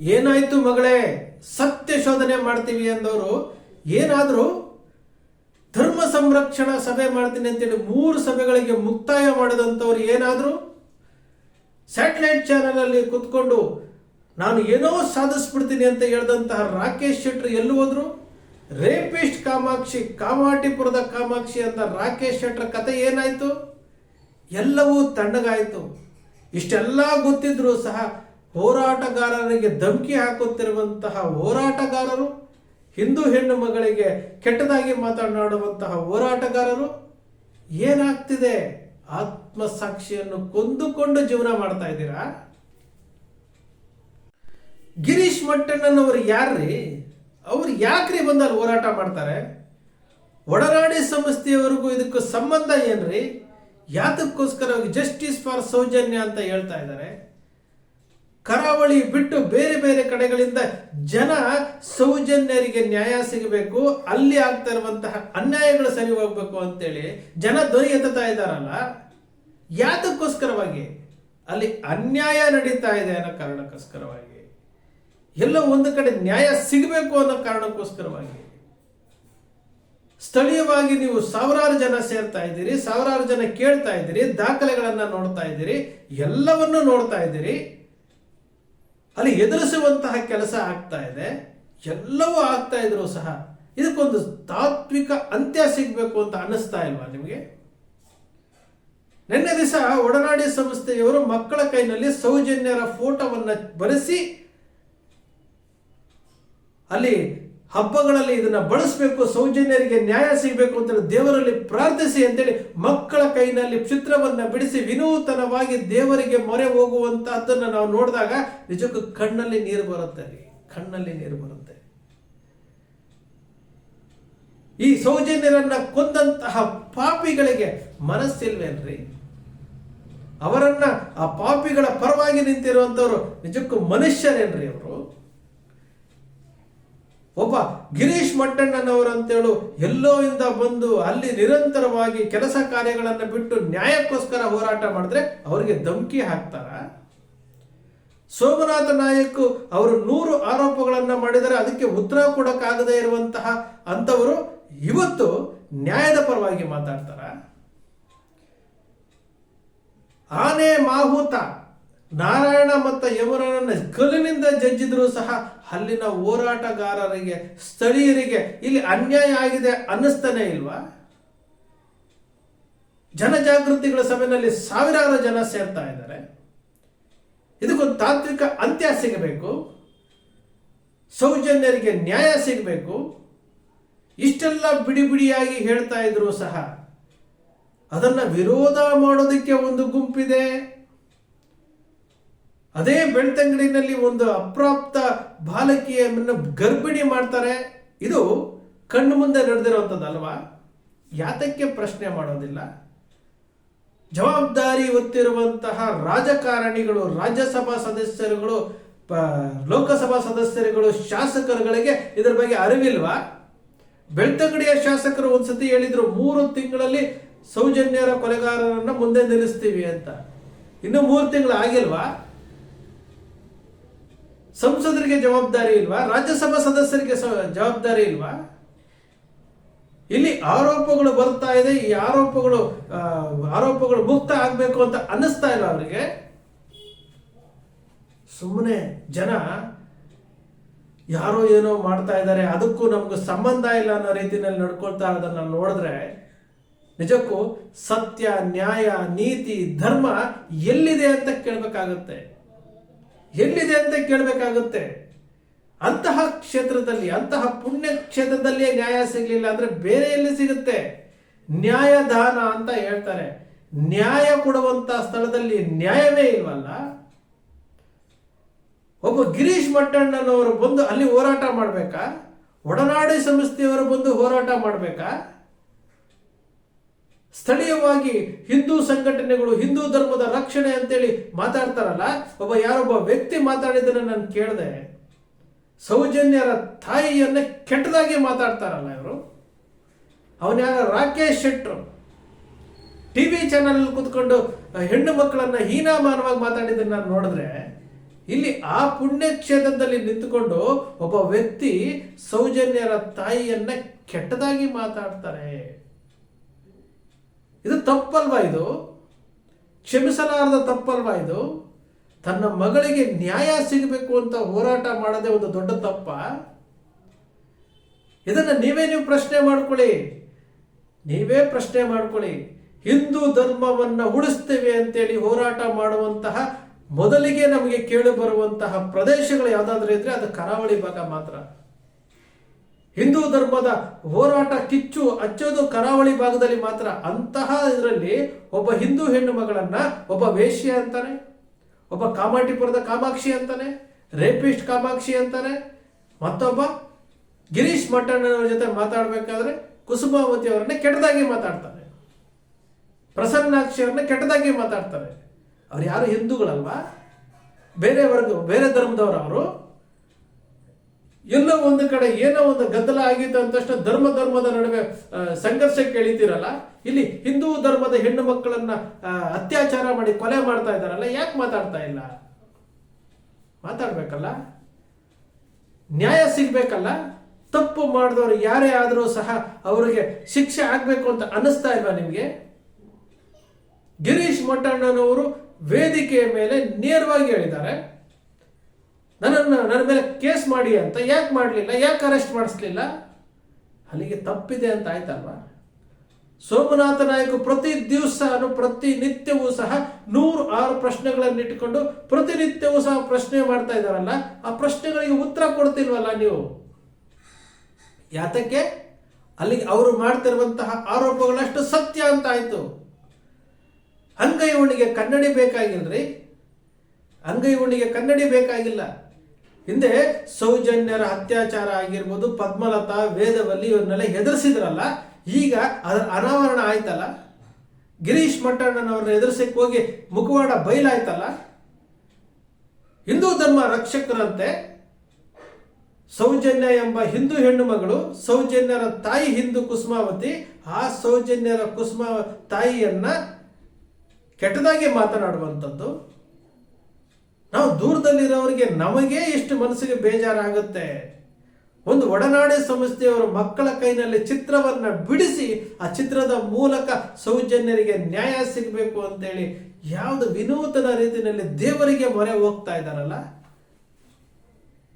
ಏನಾಯ್ತು ಮಗಳೇ? ಸತ್ಯ ಶೋಧನೆ ಮಾಡ್ತೀವಿ ಅಂದವರು, ಏನಾದರೂ ಧರ್ಮ ಸಂರಕ್ಷಣಾ ಸಭೆ ಮಾಡ್ತೀನಿ ಅಂತೇಳಿ ಮೂರು ಸಭೆಗಳಿಗೆ ಮುಕ್ತಾಯ ಮಾಡಿದಂಥವ್ರು ಏನಾದರೂ ಸ್ಯಾಟಲೈಟ್ ಚಾನೆಲ್ ಅಲ್ಲಿ ಕುತ್ಕೊಂಡು ನಾನು ಏನೋ ಸಾಧಿಸ್ಬಿಡ್ತೀನಿ ಅಂತ ಹೇಳಿದಂತಹ ರಾಕೇಶ್ ಶೆಟ್ರು ಎಲ್ಲಿ ಹೋದ್ರು? ರೇಪಿಸ್ಟ್ ಕಾಮಾಕ್ಷಿ, ಕಾಮಾಟಿಪುರದ ಕಾಮಾಕ್ಷಿ ಅಂತ ರಾಕೇಶ್ ಶೆಟ್ರ ಕತೆ ಏನಾಯ್ತು? ಎಲ್ಲವೂ ತಣ್ಣಗಾಯಿತು. ಇಷ್ಟೆಲ್ಲ ಗೊತ್ತಿದ್ರು ಸಹ ಹೋರಾಟಗಾರರಿಗೆ ಧಮಕಿ ಹಾಕುತ್ತಿರುವಂತಹ ಹೋರಾಟಗಾರರು, ಹಿಂದೂ ಹೆಣ್ಣು ಮಗಳಿಗೆ ಕೆಟ್ಟದಾಗಿ ಮಾತನಾಡುವಂತಹ ಹೋರಾಟಗಾರರು, ಏನಾಗ್ತಿದೆ? ಆತ್ಮಸಾಕ್ಷಿಯನ್ನು ಕೊಂದುಕೊಂಡು ಜೀವನ ಮಾಡ್ತಾ ಇದ್ದೀರಾ? ಗಿರೀಶ್ ಮಟ್ಟಣ್ಣನವರು ಯಾರ್ರಿ? ಅವ್ರು ಯಾಕ್ರಿ ಬಂದಲ್ಲಿ ಹೋರಾಟ ಮಾಡ್ತಾರೆ? ಒಡನಾಡಿ ಸಂಸ್ಥೆಯವರೆಗೂ ಇದಕ್ಕೂ ಸಂಬಂಧ ಏನ್ರಿ? ಯಾತಕ್ಕೋಸ್ಕರ ಜಸ್ಟಿಸ್ ಫಾರ್ ಸೌಜನ್ಯ ಅಂತ ಹೇಳ್ತಾ ಇದ್ದಾರೆ. ಕರಾವಳಿ ಬಿಟ್ಟು ಬೇರೆ ಬೇರೆ ಕಡೆಗಳಿಂದ ಜನ ಸೌಜನ್ಯರಿಗೆ ನ್ಯಾಯ ಸಿಗಬೇಕು, ಅಲ್ಲಿ ಆಗ್ತಾ ಇರುವಂತಹ ಅನ್ಯಾಯಗಳು ಸರಿ ಹೋಗ್ಬೇಕು ಅಂತೇಳಿ ಜನ ಧ್ವನಿ ಇದ್ದಾರಲ್ಲ, ಯಾತಕ್ಕೋಸ್ಕರವಾಗಿ? ಅಲ್ಲಿ ಅನ್ಯಾಯ ನಡೀತಾ ಇದೆ ಅನ್ನೋ ಕಾರಣಕ್ಕೋಸ್ಕರವಾಗಿ. ಎಲ್ಲ ಒಂದು ಕಡೆ ನ್ಯಾಯ ಸಿಗಬೇಕು ಅನ್ನೋ ಕಾರಣಕ್ಕೋಸ್ಕರವಾಗಿ. ಸ್ಥಳೀಯವಾಗಿ ನೀವು ಸಾವಿರಾರು ಜನ ಸೇರ್ತಾ ಇದ್ದೀರಿ, ಸಾವಿರಾರು ಜನ ಕೇಳ್ತಾ ಇದ್ದೀರಿ, ದಾಖಲೆಗಳನ್ನು ನೋಡ್ತಾ ಇದ್ದೀರಿ, ಎಲ್ಲವನ್ನೂ ನೋಡ್ತಾ ಇದ್ದೀರಿ. ಅಲ್ಲಿ ಎದುರಿಸುವಂತಹ ಕೆಲಸ ಆಗ್ತಾ ಇದೆ. ಎಲ್ಲವೂ ಆಗ್ತಾ ಇದ್ರು ಸಹ ಇದಕ್ಕೊಂದು ತಾತ್ವಿಕ ಅಂತ್ಯ ಸಿಗಬೇಕು ಅಂತ ಅನ್ನಿಸ್ತಾ ಇಲ್ವಾ ನಿಮಗೆ? ನಿನ್ನೆ ದಿವಸ ಒಡನಾಡಿ ಸಂಸ್ಥೆಯವರು ಮಕ್ಕಳ ಕೈನಲ್ಲಿ ಸೌಜನ್ಯರ ಫೋಟೋವನ್ನು ಬರೆಸಿ ಅಲ್ಲಿ ಹಬ್ಬಗಳಲ್ಲಿ ಇದನ್ನು ಬಳಸಬೇಕು, ಸೌಜನ್ಯರಿಗೆ ನ್ಯಾಯ ಸಿಗಬೇಕು ಅಂತ ದೇವರಲ್ಲಿ ಪ್ರಾರ್ಥಿಸಿ ಅಂತೇಳಿ ಮಕ್ಕಳ ಕೈನಲ್ಲಿ ಚಿತ್ರವನ್ನು ಬಿಡಿಸಿ ವಿನೂತನವಾಗಿ ದೇವರಿಗೆ ಮೊರೆ ಹೋಗುವಂತಹದ್ದನ್ನ ನಾವು ನೋಡಿದಾಗ ನಿಜಕ್ಕೂ ಕಣ್ಣಲ್ಲಿ ನೀರು ಬರುತ್ತೆ ಕಣ್ಣಲ್ಲಿ ನೀರು ಬರುತ್ತೆ. ಈ ಸೌಜನ್ಯರನ್ನ ಕೊಂದಂತಹ ಪಾಪಿಗಳಿಗೆ ಮನಸ್ಸಿಲ್ವೇನ್ರಿ? ಅವರನ್ನ ಆ ಪಾಪಿಗಳ ಪರವಾಗಿ ನಿಂತಿರುವಂತವರು ನಿಜಕ್ಕೂ ಮನುಷ್ಯರೇನ್ರಿ ಅವರು? ಒಬ್ಬ ಗಿರೀಶ್ ಮಟ್ಟಣ್ಣನವರು ಅಂತೇಳು ಎಲ್ಲೋ ಇಂದ ಬಂದು ಅಲ್ಲಿ ನಿರಂತರವಾಗಿ ಕೆಲಸ ಕಾರ್ಯಗಳನ್ನು ಬಿಟ್ಟು ನ್ಯಾಯಕ್ಕೋಸ್ಕರ ಹೋರಾಟ ಮಾಡಿದ್ರೆ ಅವರಿಗೆ ಧಮಕಿ ಹಾಕ್ತಾರ? ಸೋಮನಾಥ ನಾಯಕ್ ಅವರು ನೂರು ಆರೋಪಗಳನ್ನು ಮಾಡಿದರೆ ಅದಕ್ಕೆ ಉತ್ತರ ಕೊಡೋಕ್ಕಾಗದೇ ಇರುವಂತಹ ಅಂತವರು ಇವತ್ತು ನ್ಯಾಯದ ಪರವಾಗಿ ಮಾತಾಡ್ತಾರ? ಆನೆ ಮಾಹುತ. ನಾರಾಯಣ ಮತ್ತು ಯಮರನನ್ನ ಕಲ್ಲಿನಿಂದ ಜಜ್ಜಿದ್ರೂ ಸಹ ಅಲ್ಲಿನ ಹೋರಾಟಗಾರರಿಗೆ, ಸ್ಥಳೀಯರಿಗೆ ಇಲ್ಲಿ ಅನ್ಯಾಯ ಆಗಿದೆ ಅನ್ನಿಸ್ತಾನೆ ಇಲ್ವಾ? ಜನಜಾಗೃತಿಗಳ ಸಭೆಯಲ್ಲಿ ಸಾವಿರಾರು ಜನ ಸೇರ್ತಾ ಇದ್ದಾರೆ. ಇದಕ್ಕೊಂದು ತಾತ್ವಿಕ ಅಂತ್ಯ ಸಿಗಬೇಕು. ಸೌಜನ್ಯರಿಗೆ ನ್ಯಾಯ ಸಿಗಬೇಕು. ಇಷ್ಟೆಲ್ಲ ಬಿಡಿ ಬಿಡಿಯಾಗಿ ಹೇಳ್ತಾ ಇದ್ರು ಸಹ ಅದನ್ನ ವಿರೋಧ ಮಾಡೋದಕ್ಕೆ ಒಂದು ಗುಂಪಿದೆ. ಅದೇ ಬೆಳ್ತಂಗಡಿನಲ್ಲಿ ಒಂದು ಅಪ್ರಾಪ್ತ ಬಾಲಕಿಯನ್ನು ಗರ್ಭಿಣಿ ಮಾಡ್ತಾರೆ. ಇದು ಕಣ್ಣು ಮುಂದೆ ನಡೆದಿರುವಂಥದ್ದಲ್ವಾ ಯಾತಕ್ಕೆ ಪ್ರಶ್ನೆ ಮಾಡೋದಿಲ್ಲ. ಜವಾಬ್ದಾರಿ ಹೊತ್ತಿರುವಂತಹ ರಾಜಕಾರಣಿಗಳು, ರಾಜ್ಯಸಭಾ ಸದಸ್ಯರುಗಳು ಲೋಕಸಭಾ ಸದಸ್ಯರುಗಳು, ಶಾಸಕರುಗಳಿಗೆ ಇದರ ಬಗ್ಗೆ ಅರಿವಿಲ್ವಾ? ಬೆಳ್ತಂಗಡಿಯ ಶಾಸಕರು ಒಂದ್ಸತಿ ಹೇಳಿದ್ರು, ಮೂರು ತಿಂಗಳಲ್ಲಿ ಸೌಜನ್ಯರ ಕೊಲೆಗಾರರನ್ನ ಮುಂದೆ ನಿಲ್ಲಿಸ್ತೀವಿ ಅಂತ. ಇನ್ನು ಮೂರು ತಿಂಗಳು ಆಗಿಲ್ವಾ? ಸಂಸದರಿಗೆ ಜವಾಬ್ದಾರಿ ಇಲ್ವಾ? ರಾಜ್ಯಸಭಾ ಸದಸ್ಯರಿಗೆ ಜವಾಬ್ದಾರಿ ಇಲ್ವಾ? ಇಲ್ಲಿ ಆರೋಪಗಳು ಬರ್ತಾ ಇದೆ. ಈ ಆರೋಪಗಳು ಆರೋಪಗಳು ಮುಕ್ತ ಆಗಬೇಕು ಅಂತ ಅನ್ನಿಸ್ತಾ ಇಲ್ಲ ಅವರಿಗೆ. ಸುಮ್ಮನೆ ಜನ ಯಾರೋ ಏನೋ ಮಾಡ್ತಾ ಇದ್ದಾರೆ, ಅದಕ್ಕೂ ನಮ್ಗೆ ಸಂಬಂಧ ಇಲ್ಲ ಅನ್ನೋ ರೀತಿಯಲ್ಲಿ ನಡ್ಕೊಳ್ತಾ ಇರೋದನ್ನ ನೋಡಿದ್ರೆ ನಿಜಕ್ಕೂ ಸತ್ಯ, ನ್ಯಾಯ, ನೀತಿ, ಧರ್ಮ ಎಲ್ಲಿದೆ ಅಂತ ಕೇಳಬೇಕಾಗುತ್ತೆ. ಎಲ್ಲಿದೆ ಅಂತ ಕೇಳಬೇಕಾಗುತ್ತೆ. ಅಂತಹ ಕ್ಷೇತ್ರದಲ್ಲಿ, ಅಂತಹ ಪುಣ್ಯ ಕ್ಷೇತ್ರದಲ್ಲಿಯೇ ನ್ಯಾಯ ಸಿಗಲಿಲ್ಲ ಅಂದ್ರೆ ಬೇರೆ ಎಲ್ಲಿ ಸಿಗುತ್ತೆ? ನ್ಯಾಯದಾನ ಅಂತ ಹೇಳ್ತಾರೆ. ನ್ಯಾಯ ಕೊಡುವಂತ ಸ್ಥಳದಲ್ಲಿ ನ್ಯಾಯವೇ ಇಲ್ವಲ್ಲ? ಒಬ್ಬ ಗಿರೀಶ್ ಮಟ್ಟಣ್ಣನವರು ಬಂದು ಅಲ್ಲಿ ಹೋರಾಟ ಮಾಡಬೇಕಾ? ಒಡನಾಡಿ ಸಂಸ್ಥೆಯವರು ಬಂದು ಹೋರಾಟ ಮಾಡಬೇಕಾ? ಸ್ಥಳೀಯವಾಗಿ ಹಿಂದೂ ಸಂಘಟನೆಗಳು, ಹಿಂದೂ ಧರ್ಮದ ರಕ್ಷಣೆ ಅಂತೇಳಿ ಮಾತಾಡ್ತಾರಲ್ಲ, ಒಬ್ಬ ಯಾರೊಬ್ಬ ವ್ಯಕ್ತಿ ಮಾತಾಡಿದ್ರೆ ನಾನು ಕೇಳಿದೆ. ಸೌಜನ್ಯರ ತಾಯಿಯನ್ನ ಕೆಟ್ಟದಾಗಿ ಮಾತಾಡ್ತಾರಲ್ಲ ಇವರು. ಅವನ್ಯಾರ ರಾಕೇಶ್ ಶೆಟ್ರು. ಟಿವಿ ಚಾನಲ್ ಕುತ್ಕೊಂಡು ಹೆಣ್ಣು ಮಕ್ಕಳನ್ನ ಹೀನಾಮಾನವಾಗಿ ಮಾತಾಡಿದ್ದನ್ನು ನಾನು ನೋಡಿದ್ರೆ, ಇಲ್ಲಿ ಆ ಪುಣ್ಯಕ್ಷೇತ್ರದಲ್ಲಿ ನಿಂತುಕೊಂಡು ಒಬ್ಬ ವ್ಯಕ್ತಿ ಸೌಜನ್ಯರ ತಾಯಿಯನ್ನ ಕೆಟ್ಟದಾಗಿ ಮಾತಾಡ್ತಾರೆ. ಇದು ತಪ್ಪಲ್ವಾ ಇದು? ಕ್ಷಮಿಸಲಾರದ ತಪ್ಪಲ್ವಾ ಇದು? ತನ್ನ ಮಗಳಿಗೆ ನ್ಯಾಯ ಸಿಗಬೇಕು ಅಂತ ಹೋರಾಟ ಮಾಡೋದೇ ಒಂದು ದೊಡ್ಡ ತಪ್ಪ? ಇದನ್ನ ನೀವೇ ನೀವು ಪ್ರಶ್ನೆ ಮಾಡ್ಕೊಳ್ಳಿ. ನೀವೇ ಪ್ರಶ್ನೆ ಮಾಡ್ಕೊಳ್ಳಿ. ಹಿಂದೂ ಧರ್ಮವನ್ನ ಉಳಿಸ್ತೇವೆ ಅಂತೇಳಿ ಹೋರಾಟ ಮಾಡುವಂತಹ ಮೊದಲಿಗೆ ನಮಗೆ ಕೇಳಿ ಬರುವಂತಹ ಪ್ರದೇಶಗಳು ಯಾವುದಾದ್ರೂ ಇದ್ರೆ ಅದು ಕರಾವಳಿ ಭಾಗ ಮಾತ್ರ. ಹಿಂದೂ ಧರ್ಮದ ಹೋರಾಟ ಕಿಚ್ಚು ಹಚ್ಚೋದು ಕರಾವಳಿ ಭಾಗದಲ್ಲಿ ಮಾತ್ರ, ಅಂತಹ ಇದರಲ್ಲಿ ಒಬ್ಬ ಹಿಂದೂ ಹೆಣ್ಣು ಮಗಳನ್ನ ಒಬ್ಬ ವೇಶ್ಯ ಅಂತಾನೆ, ಒಬ್ಬ ಕಾಮಾಟಿಪುರದ ಕಾಮಾಕ್ಷಿ ಅಂತಾನೆ, ರೇಪಿಸ್ಟ್ ಕಾಮಾಕ್ಷಿ ಅಂತಾನೆ, ಮತ್ತೊಬ್ಬ ಗಿರೀಶ್ ಮಟ್ಟಣ್ಣನವರ ಜೊತೆ ಮಾತಾಡಬೇಕಾದ್ರೆ ಕುಸುಮಾವತಿ ಅವರನ್ನ ಕೆಟ್ಟದಾಗಿ ಮಾತಾಡ್ತಾನೆ ಪ್ರಸನ್ನಾಕ್ಷಿ ಅವ್ರನ್ನ ಕೆಟ್ಟದಾಗಿ ಮಾತಾಡ್ತಾರೆ. ಅವ್ರು ಯಾರು ಹಿಂದೂಗಳಲ್ವಾ? ಬೇರೆ ವರ್ಗ, ಬೇರೆ ಧರ್ಮದವರು ಅವರು. ಎಲ್ಲೋ ಒಂದು ಕಡೆ ಏನೋ ಒಂದು ಗದ್ದಲ ಆಗಿತ್ತು ತಕ್ಷಣ ಧರ್ಮ ಧರ್ಮದ ನಡುವೆ ಸಂಘರ್ಷಕ್ಕೆ ಎಳಿತೀರಲ್ಲ ಇಲ್ಲಿ ಹಿಂದೂ ಧರ್ಮದ ಹೆಣ್ಣು ಮಕ್ಕಳನ್ನ ಅತ್ಯಾಚಾರ ಮಾಡಿ ಕೊಲೆ ಮಾಡ್ತಾ ಇದ್ದಾರಲ್ಲ, ಯಾಕೆ ಮಾತಾಡ್ತಾ ಇಲ್ಲ? ಮಾತಾಡ್ಬೇಕಲ್ಲ? ನ್ಯಾಯ ಸಿಗ್ಬೇಕಲ್ಲ? ತಪ್ಪು ಮಾಡಿದವರು ಯಾರೇ ಆದರೂ ಸಹ ಅವರಿಗೆ ಶಿಕ್ಷೆ ಆಗ್ಬೇಕು ಅಂತ ಅನಿಸ್ತಾ ಇಲ್ವಾ ನಿಮಗೆ? ಗಿರೀಶ್ ಮಟ್ಟಣ್ಣನವರು ವೇದಿಕೆಯ ಮೇಲೆ ನೇರವಾಗಿ ಹೇಳಿದ್ದಾರೆ. ನನ್ನನ್ನು ನನ್ನ ಮೇಲೆ ಕೇಸ್ ಮಾಡಿ ಅಂತ ಯಾಕೆ ಮಾಡಲಿಲ್ಲ? ಯಾಕೆ ಅರೆಸ್ಟ್ ಮಾಡಿಸ್ಲಿಲ್ಲ? ಅಲ್ಲಿಗೆ ತಪ್ಪಿದೆ ಅಂತ ಆಯ್ತಲ್ವಾ? ಸೋಮನಾಥ ನಾಯಕ ಪ್ರತಿ ದಿವಸ ಪ್ರತಿ ನಿತ್ಯವೂ ಸಹ ನೂರು ಆರು ಪ್ರಶ್ನೆಗಳನ್ನು ಇಟ್ಟುಕೊಂಡು ಪ್ರತಿನಿತ್ಯವೂ ಸಹ ಪ್ರಶ್ನೆ ಮಾಡ್ತಾ ಇದ್ದಾರಲ್ಲ, ಆ ಪ್ರಶ್ನೆಗಳಿಗೆ ಉತ್ತರ ಕೊಡ್ತಿಲ್ವಲ್ಲ ನೀವು? ಯಾತಕ್ಕೆ? ಅಲ್ಲಿಗೆ ಅವರು ಮಾಡ್ತಿರುವಂತಹ ಆರೋಪಗಳಷ್ಟು ಸತ್ಯ ಅಂತ ಆಯ್ತು. ಅಂಗೈ ಉಣಿಗೆ ಕನ್ನಡಿ ಬೇಕಾಗಿಲ್ರಿ? ಅಂಗೈ ಉಣಿಗೆ ಕನ್ನಡಿ ಬೇಕಾಗಿಲ್ಲ. ಹಿಂದೆ ಸೌಜನ್ಯರ ಅತ್ಯಾಚಾರ ಆಗಿರ್ಬೋದು, ಪದ್ಮಲತಾ, ವೇದವಲ್ಲಿ ಇವನ್ನೆಲ್ಲ ಹೆದರ್ಸಿದ್ರಲ್ಲ, ಈಗ ಅದರ ಅನಾವರಣ ಆಯ್ತಲ್ಲ? ಗಿರೀಶ್ ಮಟ್ಟಣ್ಣನವ್ರನ್ನ ಎದುರಿಸಕ್ಕೆ ಹೋಗಿ ಮುಖವಾಡ ಬಯಲಾಯ್ತಲ್ಲ ಹಿಂದೂ ಧರ್ಮ ರಕ್ಷಕರಂತೆ ಸೌಜನ್ಯ ಎಂಬ ಹಿಂದೂ ಹೆಣ್ಣು ಮಗಳು, ಸೌಜನ್ಯರ ತಾಯಿ ಹಿಂದೂ ಕುಸುಮಾವತಿ, ಆ ಸೌಜನ್ಯರ ಕುಸುಮ ತಾಯಿಯನ್ನ ಕೆಟ್ಟದಾಗಿ ಮಾತನಾಡುವಂಥದ್ದು. ನಾವು ದೂರದಲ್ಲಿರೋರಿಗೆ ನಮಗೆ ಎಷ್ಟು ಮನಸ್ಸಿಗೆ ಬೇಜಾರಾಗುತ್ತೆ? ಒಂದು ಒಡನಾಡಿ ಸಂಸ್ಥೆಯವರು ಮಕ್ಕಳ ಕೈನಲ್ಲಿ ಚಿತ್ರವನ್ನ ಬಿಡಿಸಿ ಆ ಚಿತ್ರದ ಮೂಲಕ ಸೌಜನ್ಯರಿಗೆ ನ್ಯಾಯ ಸಿಗಬೇಕು ಅಂತೇಳಿ ಯಾವುದು ವಿನೂತನ ರೀತಿಯಲ್ಲಿ ದೇವರಿಗೆ ಮೊರೆ ಹೋಗ್ತಾ ಇದ್ದಾರಲ್ಲ?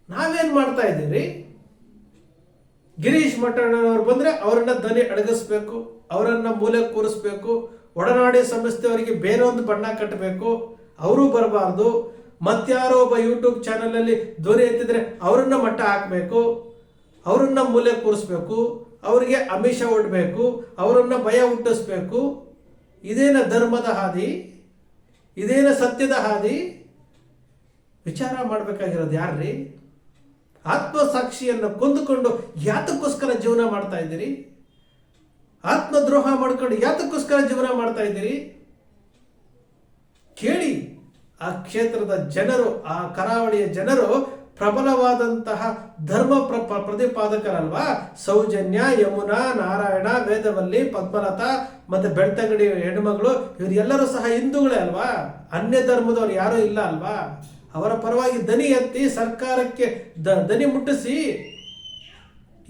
ನಾವೇನ್ ಮಾಡ್ತಾ ಇದ್ದೀರಿ? ಗಿರೀಶ್ ಮಠಣ್ಣನವ್ರು ಬಂದ್ರೆ ಅವರನ್ನ ದನಿ ಅಡಗಿಸ್ಬೇಕು, ಅವರನ್ನ ಮೂಲೆ ಕೂರಿಸ್ಬೇಕು, ಒಡನಾಡಿ ಸಂಸ್ಥೆಯವರಿಗೆ ಬೇರೆ ಒಂದು ಬಣ್ಣ ಕಟ್ಟಬೇಕು, ಅವರು ಬರಬಾರ್ದು ಮತ್ಯಾರೋ ಒಬ್ಬ ಯೂಟ್ಯೂಬ್ ಚಾನಲಲ್ಲಿ ಧ್ವನಿ ಎತ್ತಿದ್ರೆ ಅವರನ್ನ ಮಟ್ಟ ಹಾಕಬೇಕು, ಅವರನ್ನ ಮೂಲೆ ಕೂರಿಸ್ಬೇಕು, ಅವರಿಗೆ ಅಮಿಷ ಒಡ್ಬೇಕು, ಅವರನ್ನ ಭಯ ಹುಟ್ಟಿಸ್ಬೇಕು. ಇದೇನ ಧರ್ಮದ ಹಾದಿ? ಇದೇನ ಸತ್ಯದ ಹಾದಿ? ವಿಚಾರ ಮಾಡ್ಬೇಕಾಗಿರೋದು ಆತ್ಮ ಆತ್ಮಸಾಕ್ಷಿಯನ್ನು ಕೊಂದುಕೊಂಡು ಯಾತಕ್ಕೋಸ್ಕರ ಜೀವನ ಮಾಡ್ತಾ ಇದ್ದೀರಿ? ಆತ್ಮದ್ರೋಹ ಮಾಡ್ಕೊಂಡು ಯಾತಕ್ಕೋಸ್ಕರ ಜೀವನ ಮಾಡ್ತಾ ಇದ್ದೀರಿ? ಕೇಳಿ. ಆ ಕ್ಷೇತ್ರದ ಜನರು, ಆ ಕರಾವಳಿಯ ಜನರು ಪ್ರಬಲವಾದಂತಹ ಧರ್ಮ ಪ್ರ ಪ್ರ- ಪ್ರತಿಪಾದಕರಲ್ವಾ? ಸೌಜನ್ಯ, ಯಮುನಾ, ನಾರಾಯಣ, ವೇದವಲ್ಲಿ, ಪದ್ಮಲತಾ ಮತ್ತೆ ಬೆಳ್ತಂಗಡಿ ಹೆಣ್ಮಗಳು ಇವರೆಲ್ಲರೂ ಸಹ ಹಿಂದೂಗಳೇ ಅಲ್ವಾ? ಅನ್ಯ ಧರ್ಮದವ್ರು ಯಾರೂ ಇಲ್ಲ ಅಲ್ವಾ? ಅವರ ಪರವಾಗಿ ದನಿ ಎತ್ತಿ ಸರ್ಕಾರಕ್ಕೆ ದ- ದನಿ ಮುಟ್ಟಿಸಿ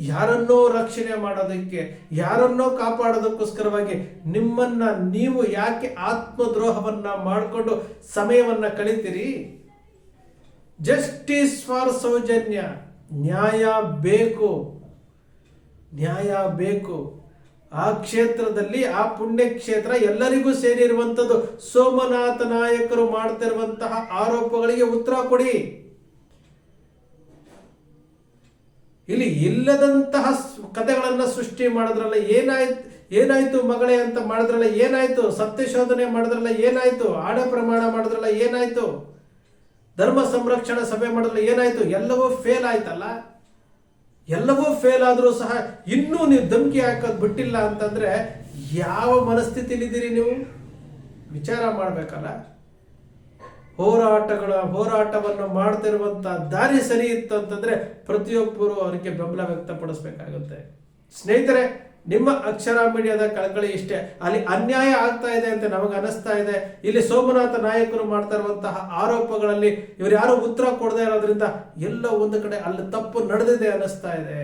ಯಾರನ್ನೋ ರಕ್ಷಣೆ ಮಾಡೋದಕ್ಕೆ, ಯಾರನ್ನೋ ಕಾಪಾಡೋದಕ್ಕೋಸ್ಕರವಾಗಿ ನಿಮ್ಮನ್ನ ನೀವು ಯಾಕೆ ಆತ್ಮದ್ರೋಹವನ್ನ ಮಾಡಿಕೊಂಡು ಸಮಯವನ್ನ ಕಳಿತೀರಿ? Justice for Soujanya. ನ್ಯಾಯ ಬೇಕು. ನ್ಯಾಯ ಬೇಕು. ಆ ಕ್ಷೇತ್ರದಲ್ಲಿ, ಆ ಪುಣ್ಯ ಕ್ಷೇತ್ರ ಎಲ್ಲರಿಗೂ ಸೇರಿರುವಂಥದ್ದು ಸೋಮನಾಥ ನಾಯಕರು ಮಾಡ್ತಿರುವಂತಹ ಆರೋಪಗಳಿಗೆ ಉತ್ತರ ಕೊಡಿ. ಇಲ್ಲಿ ಇಲ್ಲದಂತಹ ಕಥೆಗಳನ್ನು ಸೃಷ್ಟಿ ಮಾಡಿದ್ರಲ್ಲ ಏನಾಯ್ತು ಏನಾಯ್ತು ಮಗಳೇ ಅಂತ ಮಾಡಿದ್ರಲ್ಲ ಏನಾಯ್ತು? ಸತ್ಯ ಶೋಧನೆ ಮಾಡಿದ್ರಲ್ಲ ಏನಾಯ್ತು? ಆಡ ಪ್ರಮಾಣ ಮಾಡಿದ್ರಲ್ಲ ಏನಾಯ್ತು? ಧರ್ಮ ಸಂರಕ್ಷಣಾ ಸಭೆ ಮಾಡಿದ್ರಲ್ಲ ಏನಾಯ್ತು? ಎಲ್ಲವೂ ಫೇಲ್ ಆಯ್ತಲ್ಲ? ಎಲ್ಲವೂ ಫೇಲ್ ಆದರೂ ಸಹ ಇನ್ನೂ ನೀವು ಧಮಕಿ ಹಾಕೋದು ಬಿಟ್ಟಿಲ್ಲ ಅಂತಂದ್ರೆ ಯಾವ ಮನಸ್ಥಿತಿಲಿದ್ದೀರಿ ನೀವು? ವಿಚಾರ ಮಾಡಬೇಕಲ್ಲ? ಹೋರಾಟಗಳ ಹೋರಾಟವನ್ನು ಮಾಡ್ತಿರುವಂಥ ದಾರಿ ಸರಿ ಇತ್ತು ಅಂತಂದ್ರೆ ಪ್ರತಿಯೊಬ್ಬರು ಅವರಿಗೆ ಬೆಂಬಲ ವ್ಯಕ್ತಪಡಿಸ್ಬೇಕಾಗುತ್ತೆ. ಸ್ನೇಹಿತರೆ, ನಿಮ್ಮ ಅಕ್ಷರ ಮೀಡಿಯಾದ ಕಳಕಳಿ ಇಷ್ಟೇ. ಅಲ್ಲಿ ಅನ್ಯಾಯ ಆಗ್ತಾ ಇದೆ ಅಂತ ನಮಗೆ ಅನಿಸ್ತಾ ಇದೆ. ಇಲ್ಲಿ ಸೋಮನಾಥ ನಾಯಕರು ಮಾಡ್ತಾ ಇರುವಂತಹ ಆರೋಪಗಳಲ್ಲಿ ಇವರು ಯಾರು ಉತ್ತರ ಕೊಡದೆ ಇರೋದ್ರಿಂದ ಎಲ್ಲೋ ಒಂದು ಕಡೆ ಅಲ್ಲಿ ತಪ್ಪು ನಡೆದಿದೆ ಅನಿಸ್ತಾ ಇದೆ.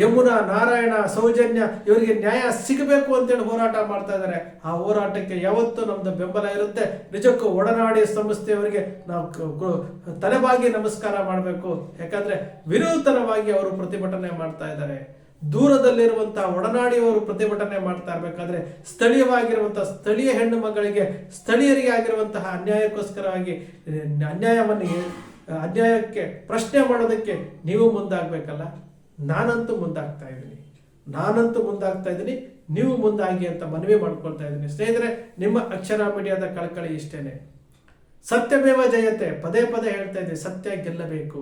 ಯಮುನಾ ನಾರಾಯಣ ಸೌಜನ್ಯ ಇವರಿಗೆ ನ್ಯಾಯ ಸಿಗಬೇಕು ಅಂತೇಳಿ ಹೋರಾಟ ಮಾಡ್ತಾ ಇದ್ದಾರೆ. ಆ ಹೋರಾಟಕ್ಕೆ ಯಾವತ್ತೂ ನಮ್ದು ಬೆಂಬಲ ಇರುತ್ತೆ. ನಿಜಕ್ಕೂ ಒಡನಾಡಿ ಸಂಸ್ಥೆಯವರಿಗೆ ನಾವು ತಲೆಬಾಗಿ ನಮಸ್ಕಾರ ಮಾಡಬೇಕು. ಯಾಕಂದ್ರೆ ವಿನೂತನವಾಗಿ ಅವರು ಪ್ರತಿಭಟನೆ ಮಾಡ್ತಾ ಇದ್ದಾರೆ. ದೂರದಲ್ಲಿರುವಂತಹ ಒಡನಾಡಿಯವರು ಪ್ರತಿಭಟನೆ ಮಾಡ್ತಾ ಇರಬೇಕಾದ್ರೆ ಸ್ಥಳೀಯವಾಗಿರುವಂತಹ ಸ್ಥಳೀಯ ಹೆಣ್ಣು ಮಗಳಿಗೆ, ಸ್ಥಳೀಯರಿಗೆ ಆಗಿರುವಂತಹ ಅನ್ಯಾಯಕ್ಕೋಸ್ಕರವಾಗಿ ಅನ್ಯಾಯವನ್ನು ಅನ್ಯಾಯಕ್ಕೆ ಪ್ರಶ್ನೆ ಮಾಡೋದಕ್ಕೆ ನೀವು ಮುಂದಾಗಬೇಕಲ್ಲ? ನಾನಂತೂ ಮುಂದಾಗ್ತಾ ಇದ್ದೀನಿ. ನಾನಂತೂ ಮುಂದಾಗ್ತಾ ಇದ್ದೀನಿ. ನೀವು ಮುಂದಾಗಿ ಅಂತ ಮನವಿ ಮಾಡ್ಕೊಳ್ತಾ ಇದ್ದೀನಿ. ಸ್ನೇಹಿತರೆ, ನಿಮ್ಮ ಅಕ್ಷರ ಮೀಡಿಯಾದ ಕಳಕಳಿ ಇಷ್ಟೇನೆ. ಸತ್ಯಮೇವ ಜಯತೆ. ಪದೇ ಪದೇ ಹೇಳ್ತಾ ಇದ್ದೀನಿ, ಸತ್ಯ ಗೆಲ್ಲಬೇಕು.